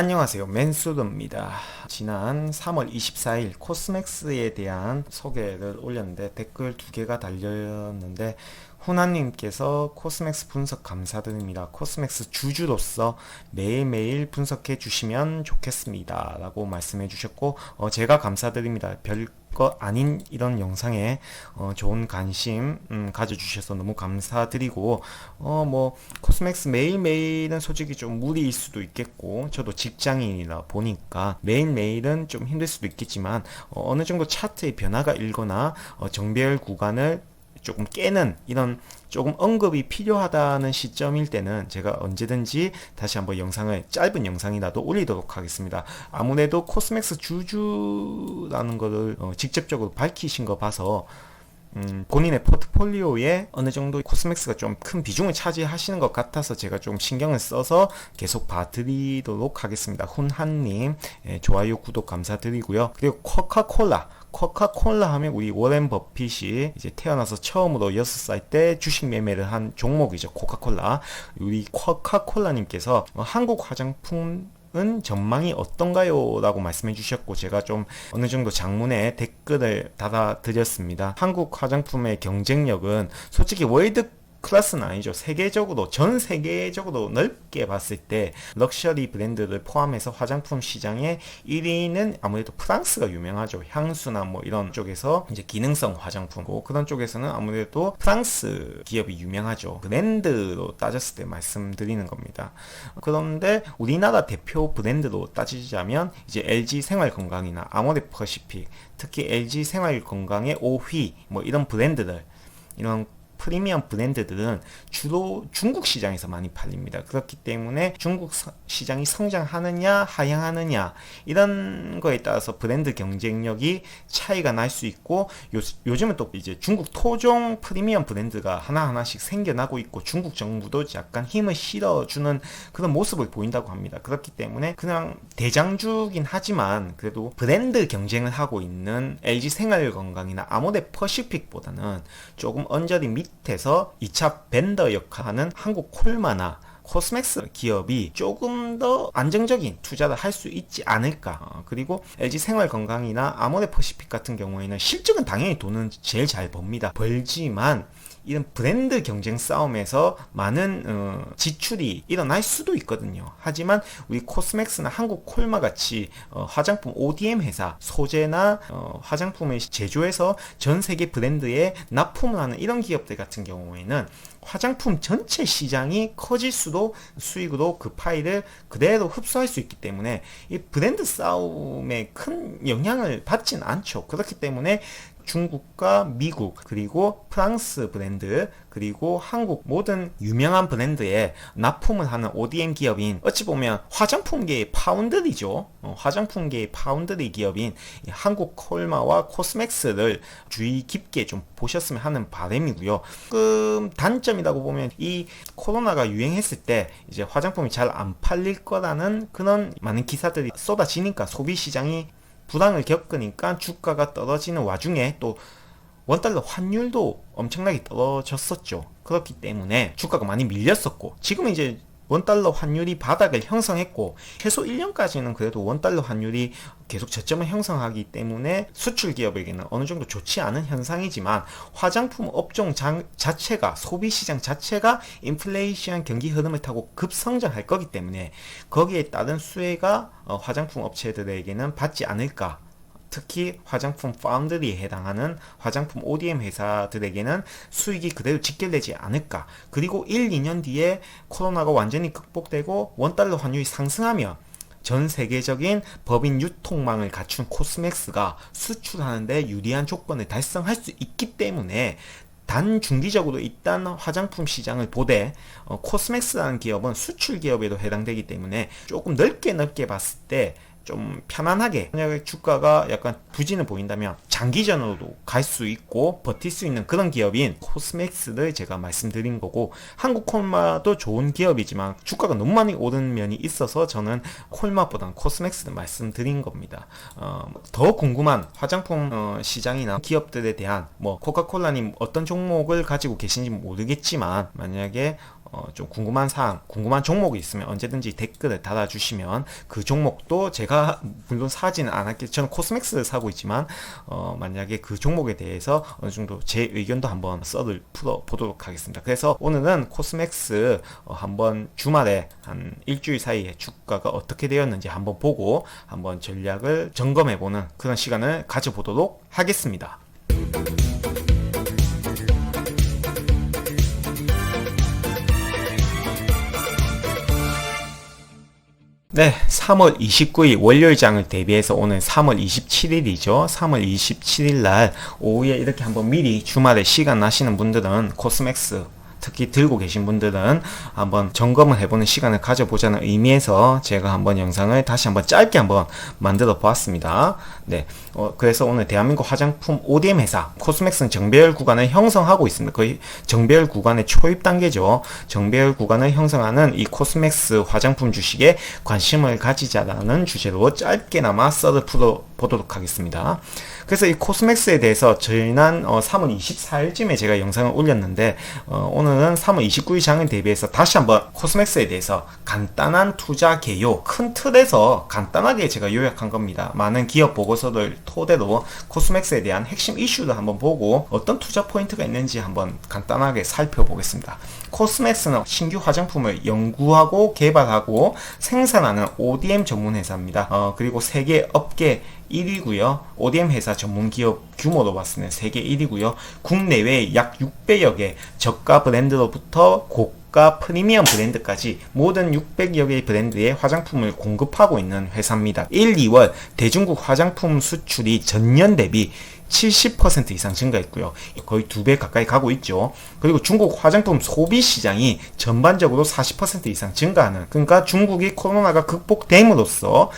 안녕하세요. 맨수드입니다. 지난 3월 24일 코스맥스에 대한 소개를 올렸는데 댓글 두 개가 달렸는데 훈아님께서 코스맥스 분석 감사드립니다. 코스맥스 주주로서 매일매일 분석해 주시면 좋겠습니다. 라고 말씀해 주셨고 어, 제가 감사드립니다. 별 거 아닌 이런 영상에 어, 좋은 관심 음, 가져주셔서 너무 감사드리고 어 뭐 코스맥스 매일매일은 솔직히 좀 무리일 수도 있겠고 저도 직장인이라 보니까 매일매일은 좀 힘들 수도 있겠지만 어, 어느 정도 차트의 변화가 일거나 어, 정배열 구간을 조금 깨는 이런 조금 언급이 필요하다는 시점일 때는 제가 언제든지 다시 한번 영상을 짧은 영상이라도 올리도록 하겠습니다. 아무래도 코스맥스 주주라는 것을 어, 직접적으로 밝히신 거 봐서 음, 본인의 포트폴리오에 어느 정도 코스맥스가 좀 큰 비중을 차지하시는 것 같아서 제가 좀 신경을 써서 계속 봐드리도록 하겠습니다. 훈한님 예, 좋아요 구독 감사드리고요. 그리고 코카콜라 코카콜라 하면 우리 워렌 버핏이 이제 태어나서 처음으로 6살 때 주식 매매를 한 종목이죠. 코카콜라. 우리 코카콜라님께서 어, 한국 화장품 은 전망이 어떤가요? 라고 말씀해 주셨고 제가 좀 어느 정도 장문에 댓글을 달아 드렸습니다. 한국 화장품의 경쟁력은 솔직히 월드 클래스는 아니죠. 세계적으로 전 세계적으로 넓게 봤을 때 럭셔리 브랜드를 포함해서 화장품 시장의 1위는 아무래도 프랑스가 유명하죠. 향수나 뭐 이런 쪽에서 이제 기능성 화장품고 그런 쪽에서는 아무래도 프랑스 기업이 유명하죠. 브랜드로 따졌을 때 말씀드리는 겁니다. 그런데 우리나라 대표 브랜드로 따지자면 이제 LG 생활건강이나 아모레 퍼시픽 특히 LG 생활건강의 5휘 뭐 이런 브랜드들 이런 프리미엄 브랜드들은 주로 중국 시장에서 많이 팔립니다. 그렇기 때문에 중국 시장이 성장하느냐 하향하느냐 이런 거에 따라서 브랜드 경쟁력이 차이가 날 수 있고 요, 요즘은 또 이제 중국 토종 프리미엄 브랜드가 하나하나씩 생겨나고 있고 중국 정부도 약간 힘을 실어주는 그런 모습을 보인다고 합니다. 그렇기 때문에 그냥 대장주긴 하지만 그래도 브랜드 경쟁을 하고 있는 LG 생활건강이나 아모레 퍼시픽보다는 조금 언저리 밑 밑에서 2차 벤더 역할하는 한국 콜마나 코스맥스 기업이 조금 더 안정적인 투자를 할 수 있지 않을까. 어, 그리고 LG 생활건강이나 아모레 퍼시픽 같은 경우에는 실적은 당연히 돈은 제일 잘 법니다. 벌지만 이런 브랜드 경쟁 싸움에서 많은 어, 지출이 일어날 수도 있거든요. 하지만 우리 코스맥스나 한국 콜마 같이 어, 화장품 ODM 회사 소재나 어, 화장품을 제조해서 전 세계 브랜드에 납품을 하는 이런 기업들 같은 경우에는 화장품 전체 시장이 커질수록 수익으로 그 파일을 그대로 흡수할 수 있기 때문에 이 브랜드 싸움에 큰 영향을 받진 않죠. 그렇기 때문에 중국과 미국 그리고 프랑스 브랜드 그리고 한국 모든 유명한 브랜드에 납품을 하는 ODM 기업인 어찌 보면 화장품계의 파운드리죠. 어, 화장품계의 파운드리 기업인 한국 콜마와 코스맥스를 주의 깊게 좀 보셨으면 하는 바람이고요. 그 단점이라고 보면 이 코로나가 유행했을 때 이제 화장품이 잘 안 팔릴 거라는 그런 많은 기사들이 쏟아지니까 소비 시장이 불황을 겪으니까 주가가 떨어지는 와중에 또 원달러 환율도 엄청나게 떨어졌었죠. 그렇기 때문에 주가가 많이 밀렸었고 지금은 이제 원달러 환율이 바닥을 형성했고 최소 1년까지는 그래도 원달러 환율이 계속 저점을 형성하기 때문에 수출 기업에게는 어느 정도 좋지 않은 현상이지만 화장품 업종 장, 자체가 소비 시장 자체가 인플레이션 경기 흐름을 타고 급성장할 거기 때문에 거기에 따른 수혜가 어, 화장품 업체들에게는 받지 않을까 특히 화장품 파운드리에 해당하는 화장품 ODM 회사들에게는 수익이 그대로 직결되지 않을까. 그리고 1, 2년 뒤에 코로나가 완전히 극복되고 원달러 환율이 상승하면 전 세계적인 법인 유통망을 갖춘 코스맥스가 수출하는데 유리한 조건을 달성할 수 있기 때문에 단 중기적으로 일단 화장품 시장을 보되 어, 코스맥스라는 기업은 수출 기업에도 해당되기 때문에 조금 넓게 넓게 봤을 때 좀 편안하게 만약에 주가가 약간 부진을 보인다면 장기전으로도 갈 수 있고 버틸 수 있는 그런 기업인 코스맥스를 제가 말씀드린 거고 한국 콜마도 좋은 기업이지만 주가가 너무 많이 오른 면이 있어서 저는 콜마보다는 코스맥스를 말씀드린 겁니다. 어, 더 궁금한 화장품 어, 시장이나 기업들에 대한 뭐 코카콜라님 어떤 종목을 가지고 계신지 모르겠지만 만약에 어, 좀 궁금한 사항, 궁금한 종목이 있으면 언제든지 댓글을 달아주시면 그 종목도 제가 물론 사지는 않았겠 저는 코스맥스를 사고 있지만 어, 만약에 그 종목에 대해서 어느 정도 제 의견도 한번 썰을 풀어 보도록 하겠습니다. 그래서 오늘은 코스맥스 어, 한번 주말에 한 일주일 사이에 주가가 어떻게 되었는지 한번 보고 한번 전략을 점검해 보는 그런 시간을 가져보도록 하겠습니다. 네, 3월 29일 월요일장을 대비해서 오늘 3월 27일이죠. 3월 27일 날 오후에 이렇게 한번 미리 주말에 시간 나시는 분들은 코스맥스 특히 들고 계신 분들은 한번 점검을 해보는 시간을 가져보자는 의미에서 제가 한번 영상을 다시 한번 짧게 한번 만들어 보았습니다. 네. 어, 그래서 오늘 대한민국 화장품 ODM 회사 코스맥스는 정배열 구간을 형성하고 있습니다. 거의 정배열 구간의 초입 단계죠. 정배열 구간을 형성하는 이 코스맥스 화장품 주식에 관심을 가지자라는 주제로 짧게나마 썰을 풀어 보도록 하겠습니다. 그래서 이 코스맥스에 대해서 지난 어, 3월 24일쯤에 제가 영상을 올렸는데 어, 오늘은 3월 29일 장을 대비해서 다시 한번 코스맥스에 대해서 간단한 투자 개요 큰 틀에서 간단하게 제가 요약한 겁니다. 많은 기업 보고서들 토대로 코스맥스에 대한 핵심 이슈를 한번 보고 어떤 투자 포인트가 있는지 한번 간단하게 살펴보겠습니다. 코스맥스는 신규 화장품을 연구하고 개발하고 생산하는 ODM 전문 회사입니다. 어, 그리고 세계 업계 1위고요. ODM 회사 전문 기업 규모로 봤을 때 세계 1위고요. 국내외 약 600여 개 저가 브랜드로부터 고가 프리미엄 브랜드까지 모든 600여 개의 브랜드의 화장품을 공급하고 있는 회사입니다. 1, 2월 대중국 화장품 수출이 전년 대비 70% 이상 증가했고요. 거의 두 배 가까이 가고 있죠. 그리고 중국 화장품 소비 시장이 전반적으로 40% 이상 증가하는 그러니까 중국이 코로나가 극복됨으로써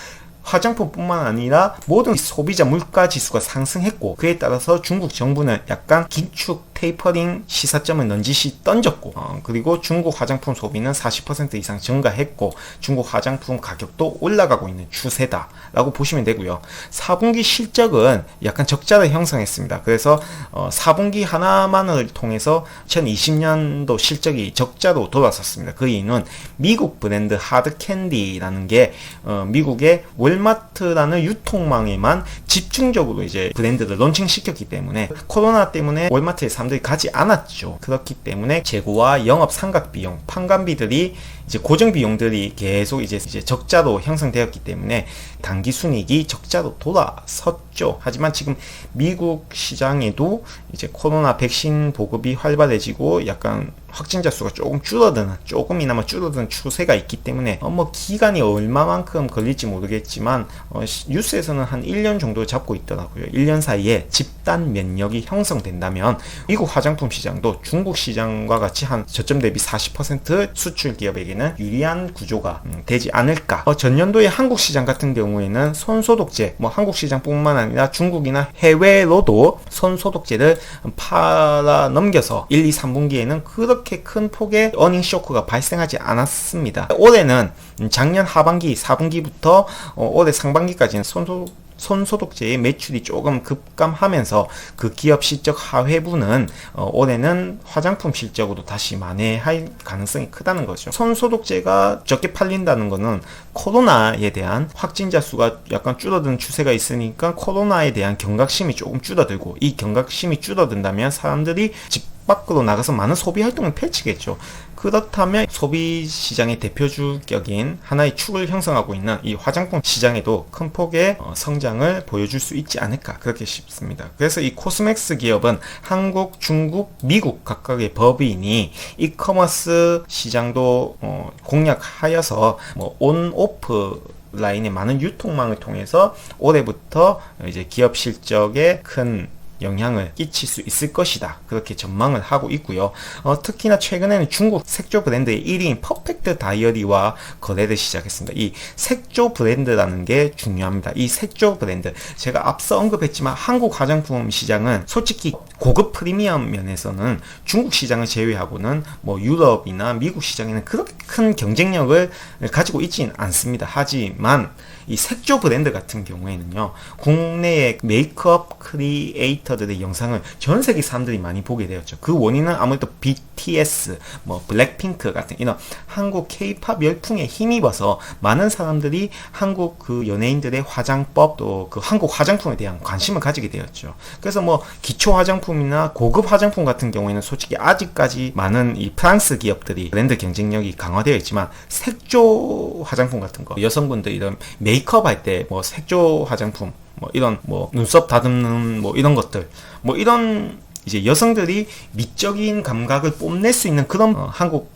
화장품뿐만 아니라 모든 소비자 물가 지수가 상승했고 그에 따라서 중국 정부는 약간 긴축 테이퍼링 시사점을 넌지시 던졌고 어, 그리고 중국 화장품 소비는 40% 이상 증가했고 중국 화장품 가격도 올라가고 있는 추세다 라고 보시면 되고요. 4분기 실적은 약간 적자를 형성했습니다. 그래서 어, 4분기 하나만을 통해서 2020년도 실적이 적자로 돌아섰습니다. 그 이유는 미국 브랜드 하드캔디라는 게 어, 미국의 월마트라는 유통망에만 집중적으로 이제 브랜드를 론칭시켰기 때문에 코로나 때문에 월마트에 사람들이 가지 않았죠. 그렇기 때문에 재고와 영업 상각 비용, 판관 비들이 이제 고정 비용들이 계속 이제 이제 적자로 형성되었기 때문에 단기 순이익이 적자로 돌아섰죠. 하지만 지금 미국 시장에도 이제 코로나 백신 보급이 활발해지고 약간 확진자 수가 조금 줄어드는 조금이나마 줄어드는 추세가 있기 때문에 어, 뭐 기간이 얼마만큼 걸릴지 모르겠지만 어, 뉴스에서는 한 1년 정도 잡고 있더라고요. 1년 사이에 집단 면역이 형성된다면 미국 화장품 시장도 중국 시장과 같이 한 저점 대비 40% 수출 기업에게는 유리한 구조가 음, 되지 않을까. 어, 전년도에 한국 시장 같은 경우에는 손소독제, 뭐 한국 시장뿐만 아니라 중국이나 해외로도 손소독제를 팔아 넘겨서 1, 2, 3분기에는 그렇게 그렇게 큰 폭의 어닝 쇼크가 발생하지 않았습니다. 올해는 작년 하반기 4분기부터 어, 올해 상반기까지는 손소 손소독제의 매출이 조금 급감하면서 그 기업 실적 하회부는 어, 올해는 화장품 실적으로 다시 만회할 가능성이 크다는 거죠. 손소독제가 적게 팔린다는 것은 코로나에 대한 확진자 수가 약간 줄어든 추세가 있으니까 코로나에 대한 경각심이 조금 줄어들고 이 경각심이 줄어든다면 사람들이 집 밖으로 나가서 많은 소비 활동을 펼치겠죠. 그렇다면 소비 시장의 대표주격인 하나의 축을 형성하고 있는 이 화장품 시장에도 큰 폭의 어, 성장을 보여줄 수 있지 않을까 그렇게 싶습니다. 그래서 이 코스맥스 기업은 한국, 중국, 미국 각각의 법인이 이커머스 시장도 어, 공략하여서 뭐 온, 오프 라인의 많은 유통망을 통해서 올해부터 이제 기업 실적에 큰 영향을 끼칠 수 있을 것이다. 그렇게 전망을 하고 있고요. 어, 특히나 최근에는 중국 색조 브랜드의 1위인 퍼펙트 다이어리와 거래를 시작했습니다. 이 색조 브랜드라는 게 중요합니다. 이 색조 브랜드 제가 앞서 언급했지만 한국 화장품 시장은 솔직히 고급 프리미엄 면에서는 중국 시장을 제외하고는 뭐 유럽이나 미국 시장에는 그렇게 큰 경쟁력을 가지고 있지는 않습니다. 하지만 이 색조 브랜드 같은 경우에는요 국내의 메이크업 크리에이터 크리에이터들의 영상을 전 세계 사람들이 많이 보게 되었죠. 그 원인은 아무래도 BTS, 뭐 블랙핑크 같은 이런 한국 K-팝 열풍에 힘입어서 많은 사람들이 한국 그 연예인들의 화장법 또 그 한국 화장품에 대한 관심을 가지게 되었죠. 그래서 뭐 기초 화장품이나 고급 화장품 같은 경우에는 솔직히 아직까지 많은 이 프랑스 기업들이 브랜드 경쟁력이 강화되어 있지만 색조 화장품 같은 거 여성분들 이런 메이크업 할 때 뭐 색조 화장품 뭐 이런 뭐 눈썹 다듬는 뭐 이런 것들 뭐 이런 이제 여성들이 미적인 감각을 뽐낼 수 있는 그런 어, 한국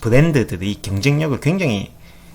브랜드들이 경쟁력을 굉장히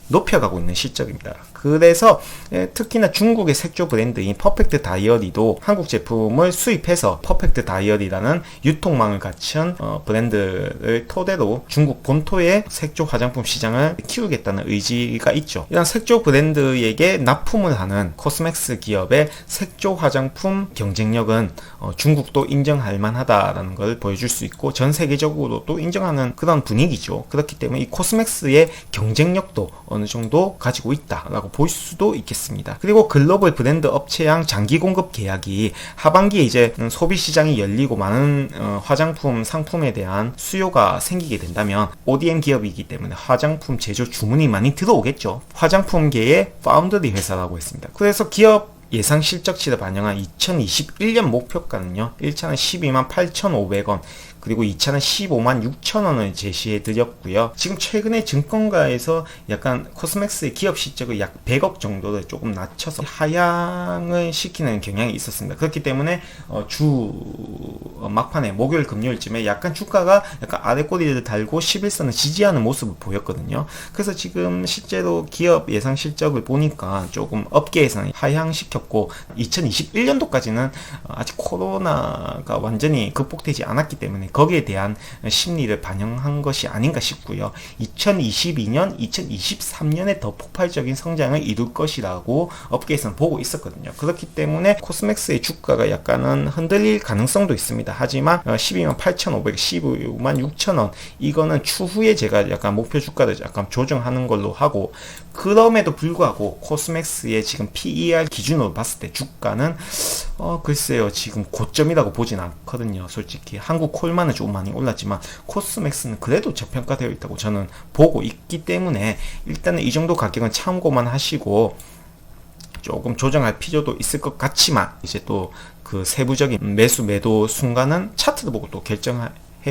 높여가고 있는 시점입니다. 그래서 예, 특히나 중국의 색조 브랜드인 퍼펙트 다이어리도 한국 제품을 수입해서 퍼펙트 다이어리라는 유통망을 갖춘 어, 브랜드를 토대로 중국 본토의 색조 화장품 시장을 키우겠다는 의지가 있죠. 이런 색조 브랜드에게 납품을 하는 코스맥스 기업의 색조 화장품 경쟁력은 어, 중국도 인정할 만하다라는 걸 보여줄 수 있고 전 세계적으로도 인정하는 그런 분위기죠. 그렇기 때문에 이 코스맥스의 경쟁력도 어느 정도 가지고 있다라고 볼 수도 있겠습니다. 그리고 글로벌 브랜드 업체양 장기 공급 계약이 하반기에 이제 소비 시장이 열리고 많은 어, 화장품 상품에 대한 수요가 생기게 된다면 ODM 기업이기 때문에 화장품 제조 주문이 많이 들어오겠죠. 화장품계의 파운드리 회사라고 했습니다. 그래서 기업 예상 실적치를 반영한 2021년 목표가는요. 1차는 12만 8,500원, 그리고 2차는 15만 6천 원을 제시해 드렸고요. 지금 최근에 증권가에서 약간 코스맥스의 기업 실적을 약 100억 정도를 조금 낮춰서 하향을 시키는 경향이 있었습니다. 그렇기 때문에 어, 주 어, 막판에 목요일 금요일쯤에 약간 주가가 약간 아래 꼬리를 달고 11선을 지지하는 모습을 보였거든요. 그래서 지금 실제로 기업 예상 실적을 보니까 조금 업계에서는 하향시켰고 2021년도까지는 아직 코로나가 완전히 극복되지 않았기 때문에 거기에 대한 심리를 반영한 것이 아닌가 싶고요. 2022년, 2023년에 더 폭발적인 성장을 이룰 것이라고 업계에서는 보고 있었거든요. 그렇기 때문에 코스맥스의 주가가 약간은 흔들릴 가능성도 있습니다. 하지만 12만 8,500, 15만 6천원 이거는 추후에 제가 약간 목표 주가를 약간 조정하는 걸로 하고 그럼에도 불구하고 코스맥스의 지금 PER 기준으로 봤을 때 주가는 어 글쎄요 지금 고점이라고 보진 않거든요. 솔직히 한국 콜만 시간은 조금 많이 올랐지만 코스맥스는 그래도 저평가되어 있다고 저는 보고 있기 때문에 일단은 이 정도 가격은 참고만 하시고 조금 조정할 필요도 있을 것 같지만 이제 또 그 세부적인 매수 매도 순간은 차트를 보고 또 결정해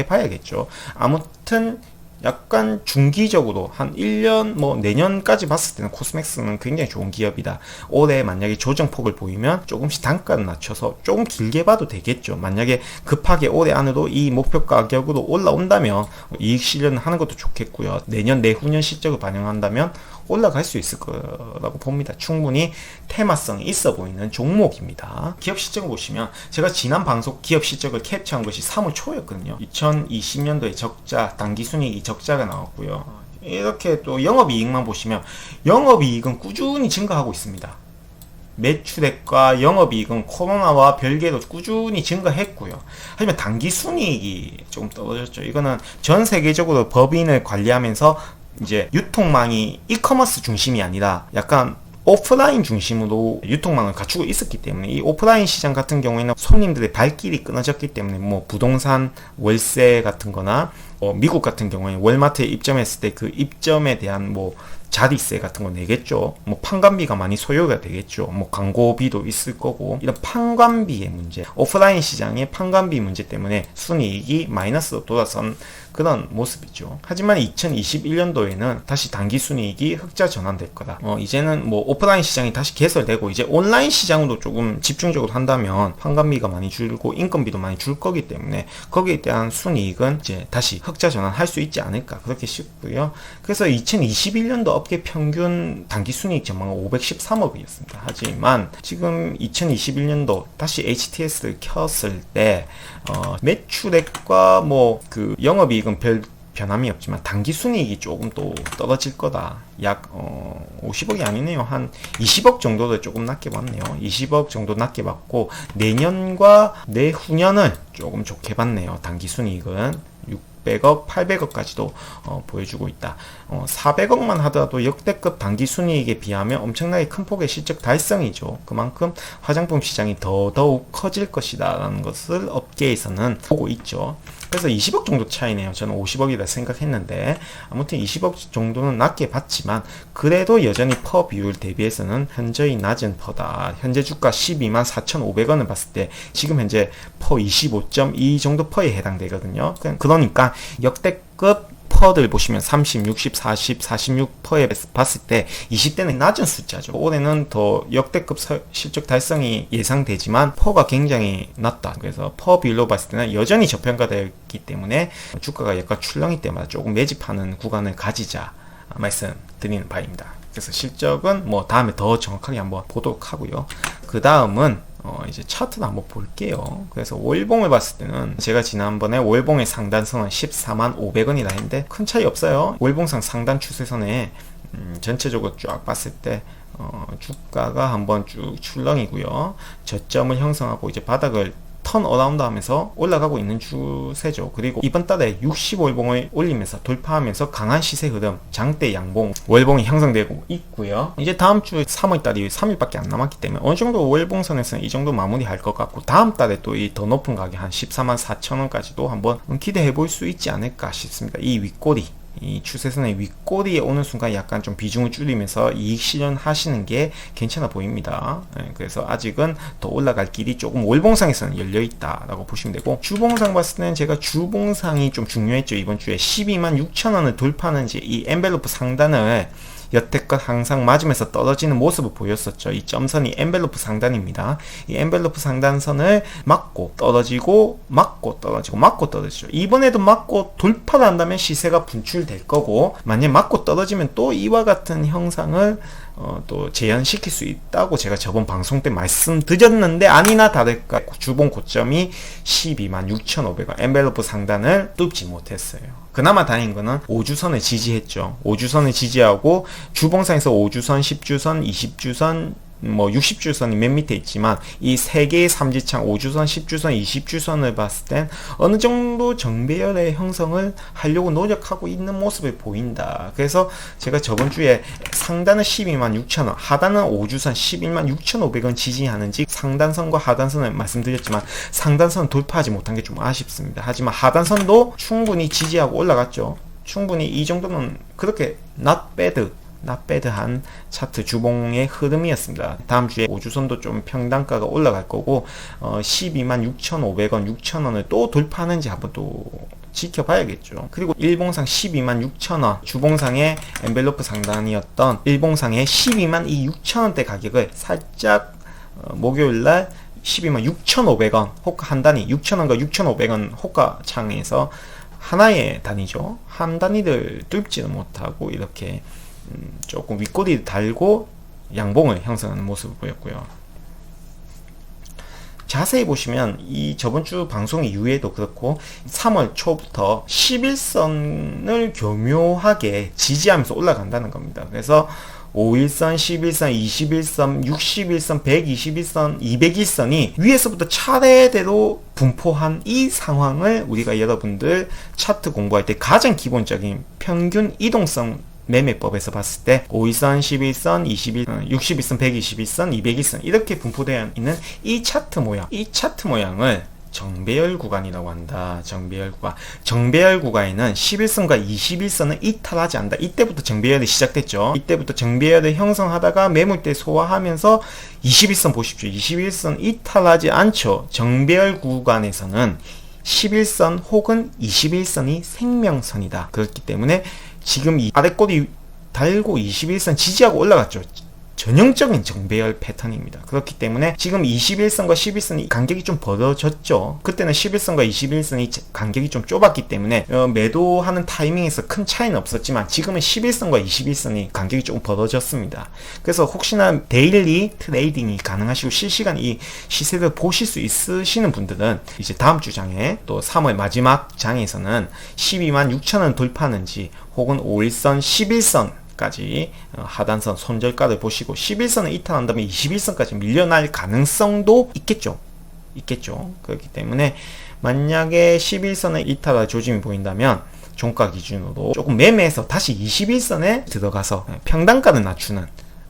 봐야겠죠. 아무튼 약간 중기적으로 한 1년 뭐 내년까지 봤을 때는 코스맥스는 굉장히 좋은 기업이다. 올해 만약에 조정폭을 보이면 조금씩 단가를 낮춰서 조금 길게 봐도 되겠죠. 만약에 급하게 올해 안으로 이 목표 가격으로 올라온다면 이익 실현 하는 것도 좋겠고요. 내년 내후년 실적을 반영한다면 올라갈 수 있을 거라고 봅니다. 충분히 테마성이 있어 보이는 종목입니다. 기업 실적을 보시면 제가 지난 방송 기업 실적을 캡처한 것이 3월 초였거든요. 2020년도에 적자, 단기순이익이 적자가 나왔고요. 이렇게 또 영업이익만 보시면 영업이익은 꾸준히 증가하고 있습니다. 매출액과 영업이익은 코로나와 별개로 꾸준히 증가했고요. 하지만 단기 순이익이 조금 떨어졌죠. 이거는 전 세계적으로 법인을 관리하면서 이제 유통망이 이커머스 중심이 아니라 약간 오프라인 중심으로 유통망을 갖추고 있었기 때문에 이 오프라인 시장 같은 경우에는 손님들의 발길이 끊어졌기 때문에 뭐 부동산 월세 같은 거나 어 미국 같은 경우에 월마트에 입점했을 때 그 입점에 대한 뭐 자리세 같은 거 내겠죠. 뭐 판관비가 많이 소요가 되겠죠. 뭐 광고비도 있을 거고 이런 판관비의 문제, 오프라인 시장의 판관비 문제 때문에 순이익이 마이너스로 돌아선 그런 모습이죠. 하지만 2021년도에는 다시 단기 순이익이 흑자 전환될 거다. 어, 이제는 뭐 오프라인 시장이 다시 개설되고 이제 온라인 시장으로 조금 집중적으로 한다면 판관비가 많이 줄고 인건비도 많이 줄 거기 때문에 거기에 대한 순이익은 이제 다시 흑자 전환할 수 있지 않을까 그렇게 싶고요. 그래서 2021년도 업계 평균 단기 순이익 전망은 513억이었습니다. 하지만 지금 2021년도 다시 HTS를 켰을 때 어, 매출액과 뭐 그 영업이익 은별 변함이 없지만 단기 순이익이 조금 또 떨어질 거다. 약 어, 50억이 아니네요. 한 20억 정도를 조금 낮게 봤네요. 20억 정도 낮게 봤고 내년과 내후년을 조금 좋게 봤네요. 단기 순이익은 600억, 800억까지도 어, 보여주고 있다. 어, 400억만 하더라도 역대급 단기 순이익에 비하면 엄청나게 큰 폭의 실적 달성이죠. 그만큼 화장품 시장이 더 더욱 커질 것이다라는 것을 업계에서는 보고 있죠. 그래서 20억 정도 차이네요. 저는 50억이라 생각했는데 아무튼 20억 정도는 낮게 봤지만 그래도 여전히 퍼 비율 대비해서는 현저히 낮은 퍼다. 현재 주가 12만 4,500원을 봤을 때 지금 현재 퍼 25.2 정도 퍼에 해당되거든요. 그러니까 역대급 퍼들 보시면 30, 60, 40, 46퍼에 봤을 때 20대는 낮은 숫자죠. 올해는 더 역대급 실적 달성이 예상되지만 퍼가 굉장히 낮다. 그래서 퍼 비율로 봤을 때는 여전히 저평가되었기 때문에 주가가 약간 출렁이 때마다 조금 매집하는 구간을 가지자 말씀드리는 바입니다. 그래서 실적은 뭐 다음에 더 정확하게 한번 보도록 하고요. 그 다음은 어 이제 차트를 한번 볼게요. 그래서 월봉을 봤을 때는 제가 지난번에 월봉의 상단선은 14만 500원이라 했는데 큰 차이 없어요. 월봉상 상단 추세선에 음 전체적으로 쫙 봤을 때 어 주가가 한번 쭉 출렁이고요. 저점을 형성하고 이제 바닥을 턴 어라운드 하면서 올라가고 있는 추세죠. 그리고 이번 달에 65일봉을 올리면서 돌파하면서 강한 시세 흐름, 장대 양봉, 월봉이 형성되고 있고요. 이제 다음 주 3월 달이 3일밖에 안 남았기 때문에 어느 정도 월봉선에서는 이 정도 마무리할 것 같고 다음 달에 또 이 더 높은 가격 한 14만 4천 원까지도 한번 기대해 볼 수 있지 않을까 싶습니다. 이 윗꼬리 이 추세선의 윗꼬리에 오는 순간 약간 좀 비중을 줄이면서 이익 실현하시는 게 괜찮아 보입니다. 네, 그래서 아직은 더 올라갈 길이 조금 월봉상에서는 열려 있다라고 보시면 되고 주봉상 봤을 때는 제가 주봉상이 좀 중요했죠 이번 주에 12만 6천 원을 돌파하는지 이 엔벨로프 상단을 여태껏 항상 맞으면서 떨어지는 모습을 보였었죠. 이 점선이 엔벨로프 상단입니다. 이 엔벨로프 상단선을 맞고 떨어지고 맞고 떨어지고 맞고 떨어지죠. 이번에도 맞고 돌파를 한다면 시세가 분출될 거고 만약 맞고 떨어지면 또 이와 같은 형상을 어, 또 재현시킬 수 있다고 제가 저번 방송 때 말씀드렸는데 아니나 다를까 주봉 고점이 12만 6,500원 엔벨로프 상단을 뚫지 못했어요. 그나마 다행인 거는 5주선을 지지했죠. 5주선을 지지하고 주봉상에서 5주선, 10주선, 20주선, 뭐 60주선이 맨 밑에 있지만 이 세 개의 삼지창 5주선, 10주선, 20주선을 봤을 땐 어느 정도 정배열의 형성을 하려고 노력하고 있는 모습을 보인다. 그래서 제가 저번 주에 상단은 12만 6천원, 하단은 5주선 11만 6,500원 지지하는지 상단선과 하단선을 말씀드렸지만 상단선 돌파하지 못한 게 좀 아쉽습니다. 하지만 하단선도 충분히 지지하고 올라갔죠. 충분히 이 정도는 그렇게 not bad 나배드한 차트 주봉의 흐름이었습니다. 다음 주에 5주선도 좀 평단가가 올라갈 거고 어, 12만 6,500원, 6,000원을 또 돌파하는지 한번 또 지켜봐야겠죠. 그리고 일봉상 12만 6천원, 주봉상의 엔벨로프 상단이었던 일봉상의 12만 이 6천원대 가격을 살짝 어, 목요일날 12만 6,500원 호가 한 단위 6,000원과 6,500원 호가 창에서 하나의 단위죠. 한 단위를 뚫지는 못하고 이렇게 음, 조금 윗꼬리 달고 양봉을 형성하는 모습을 보였고요. 자세히 보시면 이 저번 주 방송 이후에도 그렇고 3월 초부터 11선을 교묘하게 지지하면서 올라간다는 겁니다. 그래서 5일선, 11선, 21선, 61선, 121선, 201선이 위에서부터 차례대로 분포한 이 상황을 우리가 여러분들 차트 공부할 때 가장 기본적인 평균 이동성 매매법에서 봤을 때 5일선, 11선, 21, 61선, 121선, 201선 이렇게 분포되어 있는 이 차트 모양, 이 차트 모양을 정배열 구간이라고 한다. 정배열 구간. 정배열 구간에는 11선과 21선은 이탈하지 않는다. 이때부터 정배열이 시작됐죠. 이때부터 정배열을 형성하다가 매물대 소화하면서 21선 보십시오. 21선 이탈하지 않죠. 정배열 구간에서는 11선 혹은 21선이 생명선이다. 그렇기 때문에 지금 이 아래꼬리 달고 21선 지지하고 올라갔죠. 전형적인 정배열 패턴입니다. 그렇기 때문에 지금 21선과 11선이 간격이 좀 벌어졌죠. 그때는 11선과 21선이 간격이 좀 좁았기 때문에 어, 매도하는 타이밍에서 큰 차이는 없었지만 지금은 11선과 21선이 간격이 좀 벌어졌습니다. 그래서 혹시나 데일리 트레이딩이 가능하시고 실시간 이 시세를 보실 수 있으시는 분들은 이제 다음 주 장에 또 3월 마지막 장에서는 12만 6천원 돌파하는지 혹은 5일선, 11선 까지 어, 하단선 손절가를 보시고 11선을 이탈한다면 21선까지 밀려날 가능성도 있겠죠. 있겠죠. 그렇기 때문에 만약에 11선의 이탈화 조짐이 보인다면 종가 기준으로 조금 매매해서 다시 21선에 들어가서 평단가를 낮추는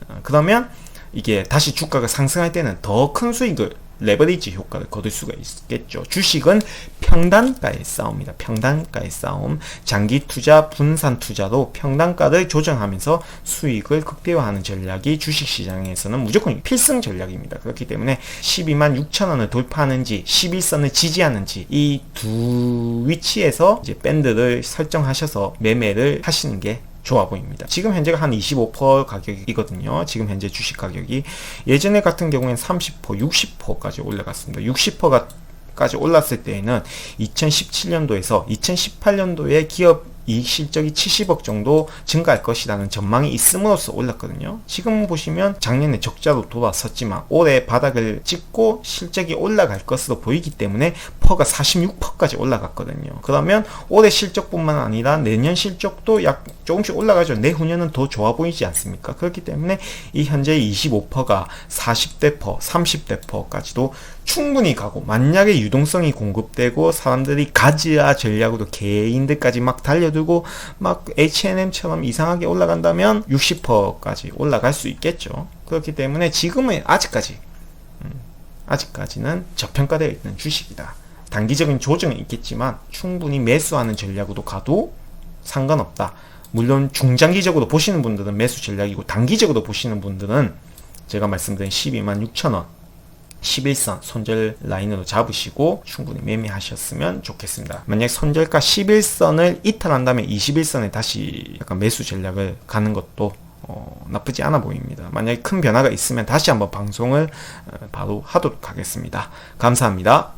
어, 그러면 이게 다시 주가가 상승할 때는 더 큰 수익을 레버리지 효과를 거둘 수가 있겠죠. 주식은 평단가의 싸움이다. 평단가의 싸움. 장기 투자, 분산 투자로 평단가를 조정하면서 수익을 극대화하는 전략이 주식 시장에서는 무조건 필승 전략입니다. 그렇기 때문에 12만 6천 원을 돌파하는지 11선을 지지하는지 이 두 위치에서 이제 밴드를 설정하셔서 매매를 하시는 게 좋아 보입니다. 지금 현재가 한 25% 가격이거든요. 지금 현재 주식 가격이 예전에 같은 경우에는 30%, 60%까지 올라갔습니다. 60%가 까지 올랐을 때에는 2017년도에서 2018년도에 기업 이익 실적이 70억 정도 증가할 것이라는 전망이 있음으로써 올랐거든요. 지금 보시면 작년에 적자로 돌아섰지만 올해 바닥을 찍고 실적이 올라갈 것으로 보이기 때문에 퍼가 46%까지 올라갔거든요. 그러면 올해 실적뿐만 아니라 내년 실적도 약 조금씩 올라가죠. 내후년은 더 좋아 보이지 않습니까? 그렇기 때문에 이 현재 25%가 40대 퍼, 30대 퍼까지도 충분히 가고 만약에 유동성이 공급되고 사람들이 가즈아 전략으로 개인들까지 막 달려들고 막 H&M처럼 이상하게 올라간다면 60%까지 올라갈 수 있겠죠. 그렇기 때문에 지금은 아직까지 음, 아직까지는 저평가되어 있는 주식이다. 단기적인 조정은 있겠지만 충분히 매수하는 전략으로 가도 상관없다. 물론 중장기적으로 보시는 분들은 매수 전략이고 단기적으로 보시는 분들은 제가 말씀드린 12만 6천 원 11선 손절 라인으로 잡으시고 충분히 매매하셨으면 좋겠습니다. 만약 손절가 11선을 이탈한다면 21선에 다시 약간 매수 전략을 가는 것도 어, 나쁘지 않아 보입니다. 만약에 큰 변화가 있으면 다시 한번 방송을 어, 바로 하도록 하겠습니다. 감사합니다.